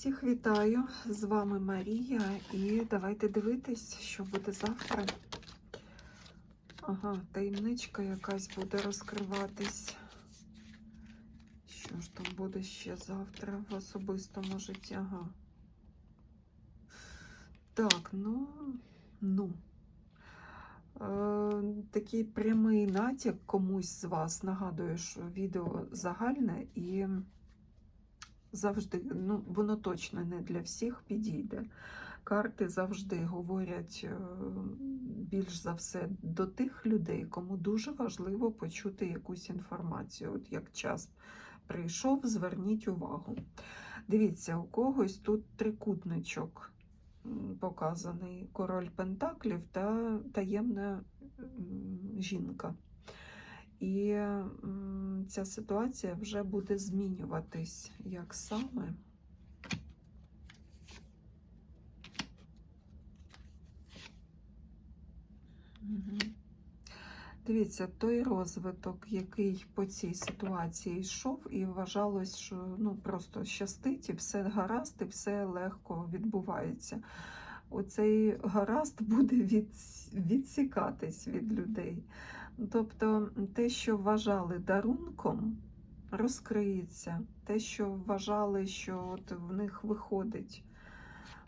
Всіх вітаю! З вами Марія, і давайте дивитись, що буде завтра. Ага, таємничка якась буде розкриватись. Що ж там буде ще завтра в особистому житті? Ага. Так, ну, ну. Е, такий прямий натяк комусь з вас нагадую, що відео загальне і завжди, ну, воно точно не для всіх підійде. Карти завжди говорять е, більш за все до тих людей, кому дуже важливо почути якусь інформацію. От як час прийшов, зверніть увагу. Дивіться, у когось тут трикутничок показаний король Пентаклів та таємна жінка. І ця ситуація вже буде змінюватись. Як саме? Дивіться, той розвиток, який по цій ситуації йшов, і вважалось, що ну, просто щастить, і все гаразд, і все легко відбувається. Оцей гаразд буде від, відсікатись від людей. Тобто те, що вважали дарунком, розкриється. Те, що вважали, що от в них виходить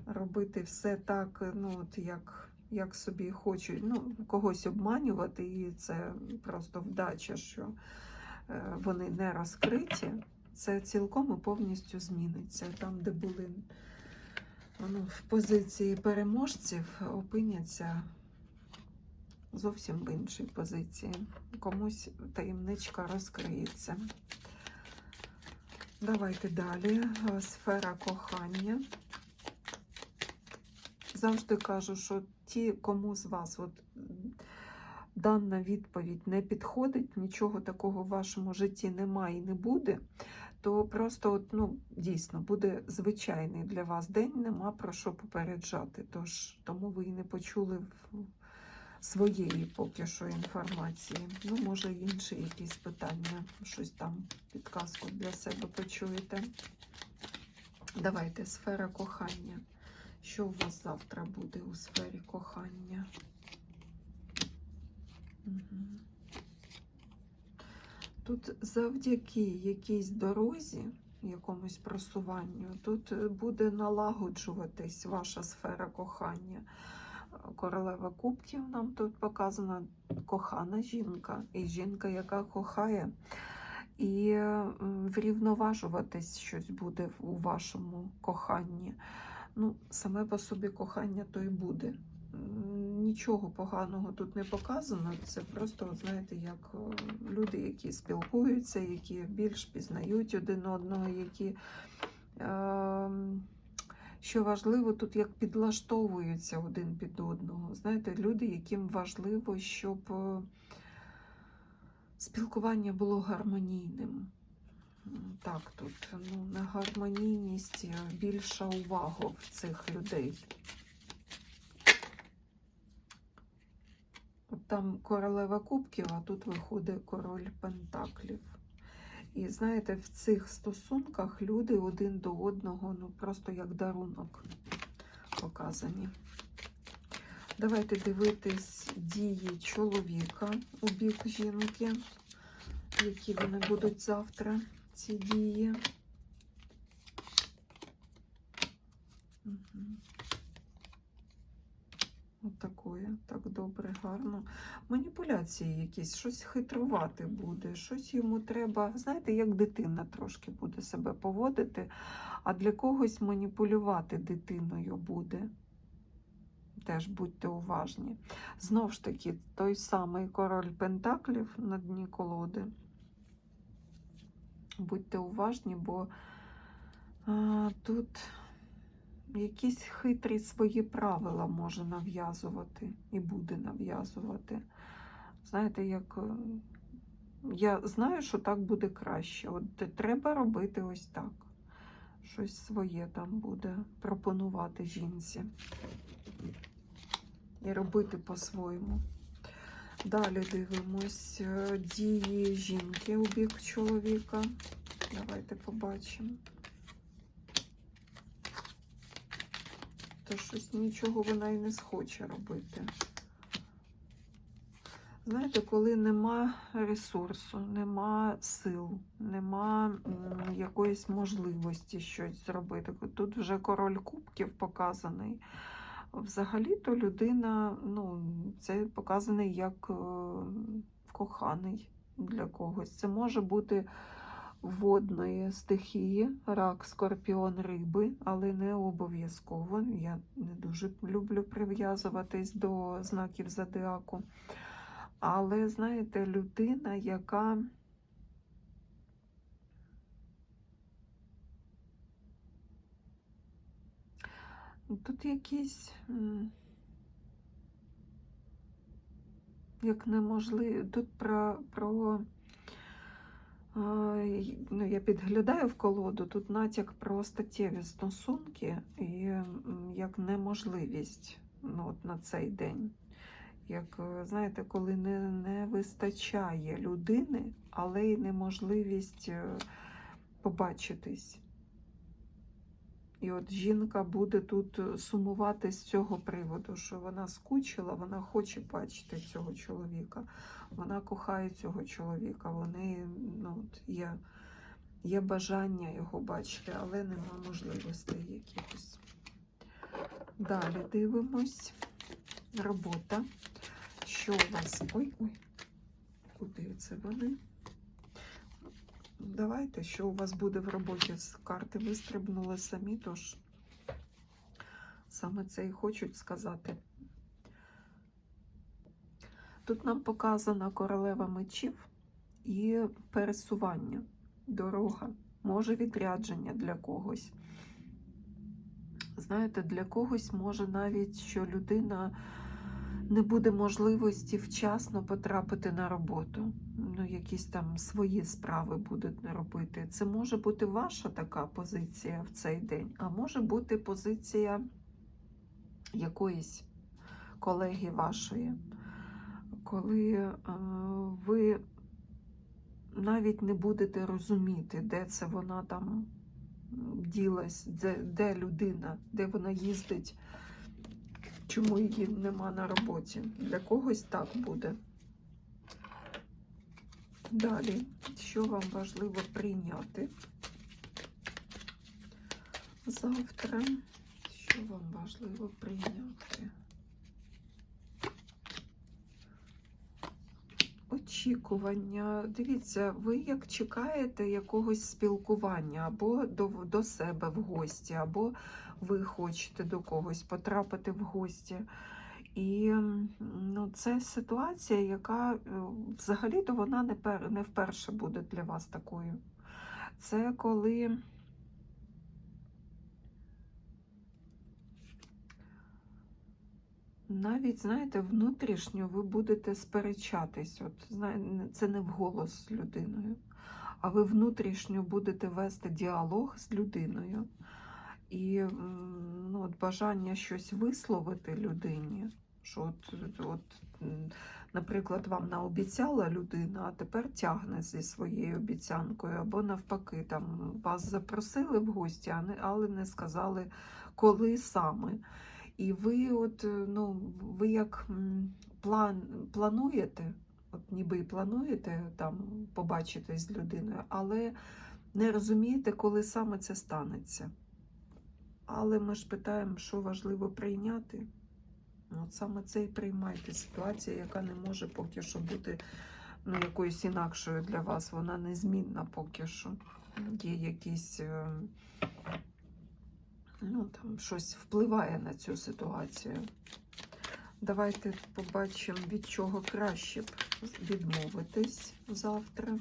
робити все так, ну от як, як собі хочуть, ну, когось обманювати, і це просто вдача, що е, вони не розкриті, це цілком і повністю зміниться. Там, де були в позиції переможців, опиняться зовсім в іншій позиції. Комусь таємничка розкриється. Давайте далі. Сфера кохання. Завжди кажу, що ті, кому з вас от дана відповідь не підходить, нічого такого в вашому житті немає і не буде, то просто от, ну, дійсно буде звичайний для вас день, нема про що попереджати. Тож тому ви і не почули своєї поки що інформації. Ну, може, інші якісь питання, щось там, підказку для себе почуєте. Давайте, сфера кохання. Що у вас завтра буде у сфері кохання? Мгм. Тут завдяки якійсь дорозі, якомусь просуванню, тут е, буде налагоджуватись ваша сфера кохання. Королева кубків нам тут показана кохана жінка, і жінка, яка кохає, і врівноважуватись щось буде у вашому коханні. Ну, саме по собі кохання то й буде. Нічого поганого тут не показано. Це просто, знаєте, як е, люди, які спілкуються, які більш пізнають один одного, які. ем, що важливо тут, як підлаштовуються один під одного. Знаєте, люди, яким важливо, щоб е, спілкування було гармонійним. Так, тут ну, на гармонійність е, більша увага в цих людей. Там королева кубків, а тут виходить король пентаклів. І знаєте, в цих стосунках люди один до одного, ну просто як дарунок показані. Давайте дивитись дії чоловіка у бік жінки, які вони будуть завтра, ці дії. От так добре, гарно. Маніпуляції якісь, щось хитрувати буде, щось йому треба. Знаєте, як дитина трошки буде себе поводити, а для когось маніпулювати дитиною буде. Теж будьте уважні. Знов ж таки, той самий король Пентаклів на дні колоди. Будьте уважні, бо а, тут якісь хитрі свої правила може нав'язувати і буде нав'язувати. Знаєте, як е, я знаю, що так буде краще. От треба робити ось так. Щось своє там буде пропонувати жінці. І робити по-своєму. Далі дивимось е, дії жінки у бік чоловіка. Давайте побачимо. То щось нічого вона і не схоче робити. Знаєте, коли нема ресурсу, нема сил, нема якоїсь можливості щось зробити. Тут вже король кубків показаний. Взагалі-то людина, ну, це показаний як е, коханий для когось. Це може бути водної стихії, рак, скорпіон, риби, але не обов'язково. Я не дуже люблю прив'язуватись до знаків зодіаку. Але, знаєте, людина, яка тут якісь як неможливо, тут про, про ну, я підглядаю в колоду, тут натяк про статтєві стосунки і як неможливість ну, от на цей день. Як, е, знаєте, коли не, не вистачає людини, але й неможливість е, побачитись. І от жінка буде тут е, сумувати з цього приводу, що вона скучила, вона хоче бачити цього чоловіка, вона кохає цього чоловіка, вони ну, от є, є бажання його бачити, але нема можливостей якихось. Далі дивимось. Робота. Що у вас? Ой, ой, куди це вони? Давайте, що у вас буде в роботі з карти вистрибнули самі, тож саме це і хочуть сказати. Тут нам показана королева мечів і пересування, дорога, може відрядження для когось. Знаєте, для когось може навіть, що людина не буде можливості вчасно потрапити на роботу. Ну, якісь там свої справи буде робити. Це може бути ваша така позиція в цей день, а може бути позиція якоїсь колеги вашої, коли е, ви навіть не будете розуміти, де це вона там ділась, де, де людина, де вона їздить, чому її нема на роботі. Для когось так буде. Далі, що вам важливо прийняти завтра? Що вам важливо прийняти? Очікування. Дивіться, ви як чекаєте якогось спілкування або до, до себе в гості, або ви хочете до когось потрапити в гості. І ну, це ситуація, яка е, взагалі-то вона не, пер, не вперше буде для вас такою. Це коли навіть, знаєте, внутрішньо ви будете сперечатись. От, це не вголос з людиною, а ви внутрішньо будете вести діалог з людиною. І ну, от бажання щось висловити людині, що от, от, наприклад, вам наобіцяла людина, а тепер тягне зі своєю обіцянкою, або навпаки, там вас запросили в гості, але не сказали, коли саме. І ви, от, е, ну, ви як план, плануєте, от ніби плануєте там побачитись з людиною, але не розумієте, коли саме це станеться. Але ми ж питаємо, що важливо прийняти. Ну, От саме це і приймайте. Ситуація, яка не може поки що бути ну, якоюсь інакшою для вас. Вона незмінна поки що. Є якісь, е, ну, там, щось впливає на цю ситуацію. Давайте побачимо, від чого краще б відмовитись завтра.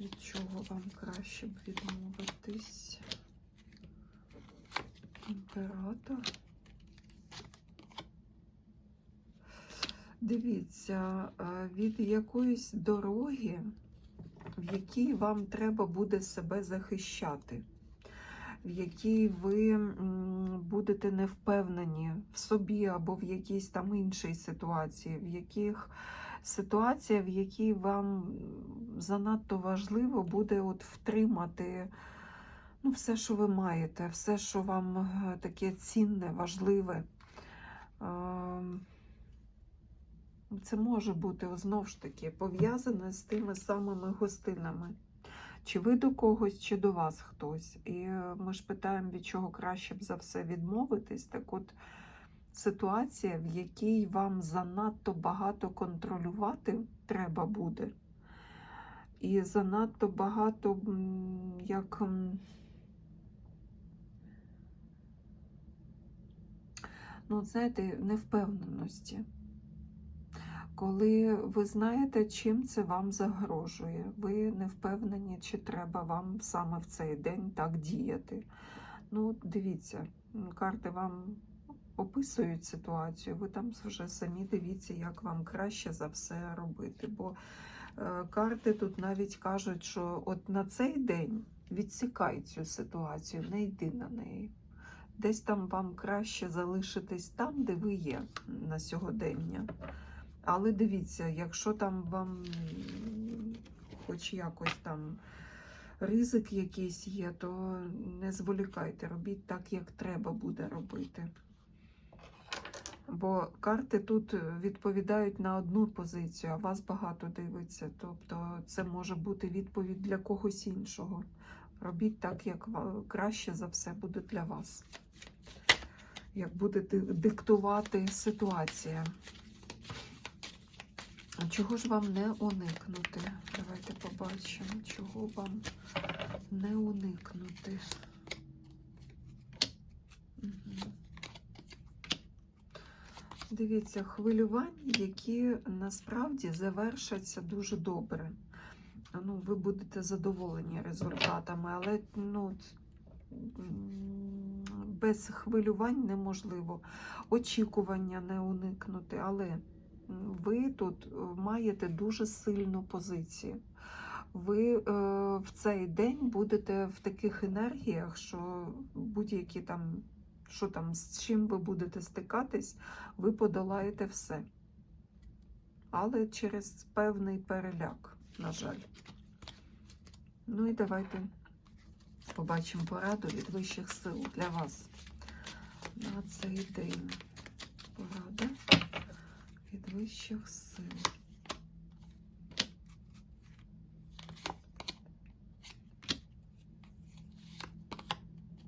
Від чого вам краще б відмовитись? Імператор. Дивіться, е, від якоїсь дороги, в якій вам треба буде себе захищати, в якій ви будете невпевнені в собі або в якійсь там іншій ситуації, в яких ситуація, в якій вам занадто важливо буде от втримати ну, все, що ви маєте, все, що вам е, таке цінне, важливе. Ем, Це може бути знову ж таки пов'язане з тими самими гостинами. Чи ви до когось, чи до вас хтось. І е, ми ж питаємо, від чого краще б за все відмовитись. Так от ситуація, в якій вам занадто багато контролювати треба буде. І занадто багато як. Ну, знаєте, невпевненості. Коли ви знаєте, чим це вам загрожує, ви не впевнені, чи треба вам саме в цей день так діяти. Ну, дивіться, карти вам описують ситуацію, ви там вже самі дивіться, як вам краще за все робити. Бо е, карти тут навіть кажуть, що от на цей день відсікай цю ситуацію, не йди на неї. Десь там вам краще залишитись там, де ви є на сьогодення. Але дивіться, якщо там вам хоч якось там ризик якийсь є, то не зволікайте, робіть так, як треба буде робити. Бо карти тут відповідають на одну позицію, а вас багато дивиться. Тобто це може бути відповідь для когось іншого. Робіть так, як краще за все буде для вас. Як буде диктувати ситуація. А Чого ж вам не уникнути? Давайте побачимо, чого вам не уникнути. Мгм. Дивіться, хвилювання, які насправді завершаться дуже добре. Ну, ви будете задоволені результатами, але ну, без хвилювань неможливо. Очікування не уникнути, але ви тут е, маєте дуже сильну позицію. Ви е, в цей день будете в таких енергіях, що будь-які там, що там, з чим ви будете стикатись, ви подолаєте все. Але через певний переляк, на жаль. Ну і давайте побачимо пораду від вищих сил для вас на цей день. Вищих сил.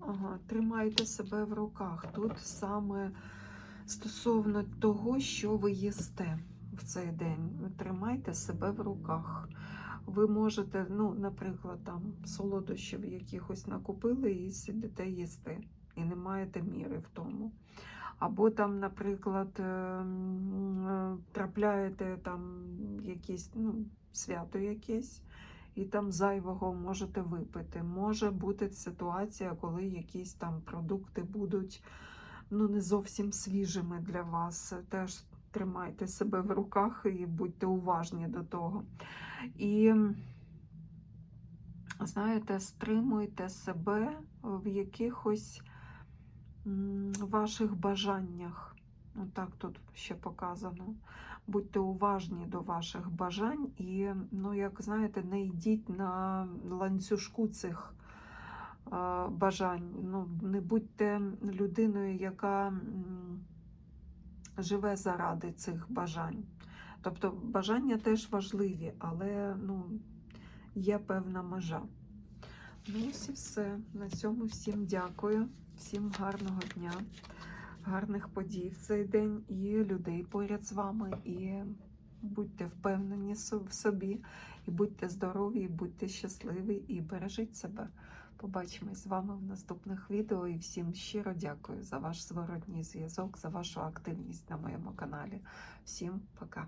Ага, тримайте себе в руках. Тут саме стосовно того, що ви їсте в цей день. Тримайте себе в руках. Ви можете, ну, наприклад, там солодощів якихось накупили і сидите їсти, і не маєте міри в тому. Або там, наприклад, ем, е, трапляєте там якісь ну, свято якесь, і там зайвого можете випити. Може бути ситуація, коли якісь там продукти будуть ну, не зовсім свіжими для вас. Теж тримайте себе в руках і будьте уважні до того. І, знаєте, стримуйте себе в якихось ваших бажаннях. Отак тут ще показано. Будьте уважні до ваших бажань і, ну, як знаєте, не йдіть на ланцюжку цих е, бажань. Ну, не будьте людиною, яка живе заради цих бажань. Тобто бажання теж важливі, але ну, є певна межа. Ну, ось і все. На цьому всім дякую, всім гарного дня, гарних подій в цей день і людей поряд з вами. І будьте впевнені в собі, і будьте здорові, і будьте щасливі, і бережіть себе. Побачимось з вами в наступних відео і всім щиро дякую за ваш зворотній зв'язок, за вашу активність на моєму каналі. Всім пока!